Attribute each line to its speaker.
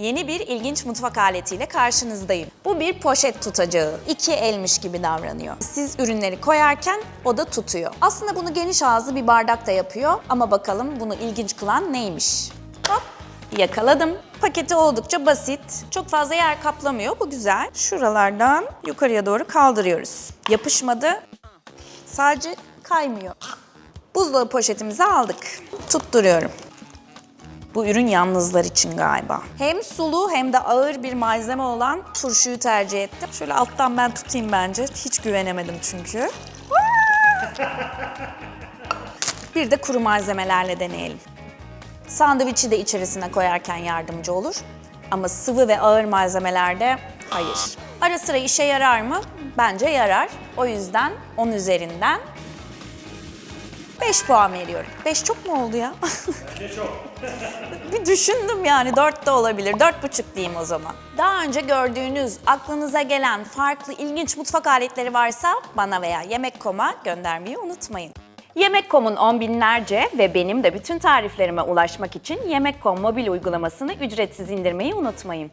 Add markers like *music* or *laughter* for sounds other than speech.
Speaker 1: Yeni bir ilginç mutfak aletiyle karşınızdayım. Bu bir poşet tutacağı. İki elmiş gibi davranıyor. Siz ürünleri koyarken o da tutuyor. Aslında bunu geniş ağızlı bir bardak da yapıyor ama bakalım bunu ilginç kılan neymiş? Hop yakaladım. Paketi oldukça basit. Çok fazla yer kaplamıyor. Bu güzel. Şuralardan yukarıya doğru kaldırıyoruz. Yapışmadı. Sadece kaymıyor. Buzdolabı poşetimizi aldık. Tutturuyorum. Bu ürün yalnızlar için galiba. Hem sulu hem de ağır bir malzeme olan turşuyu tercih ettim. Şöyle alttan ben tutayım bence. Hiç güvenemedim çünkü. *laughs* Bir de kuru malzemelerle deneyelim. Sandviçi de içerisine koyarken yardımcı olur. Ama sıvı ve ağır malzemelerde hayır. Ara sıra işe yarar mı? Bence yarar. O yüzden 10 üzerinden 5 puan veriyorum. 5 çok mu oldu ya? *laughs* bir düşündüm yani 4 de olabilir. 4,5 diyeyim o zaman. Daha önce gördüğünüz, aklınıza gelen farklı ilginç mutfak aletleri varsa bana veya Yemek.com'a göndermeyi unutmayın. Yemek.com'un on binlerce ve benim de bütün tariflerime ulaşmak için Yemek.com mobil uygulamasını ücretsiz indirmeyi unutmayın.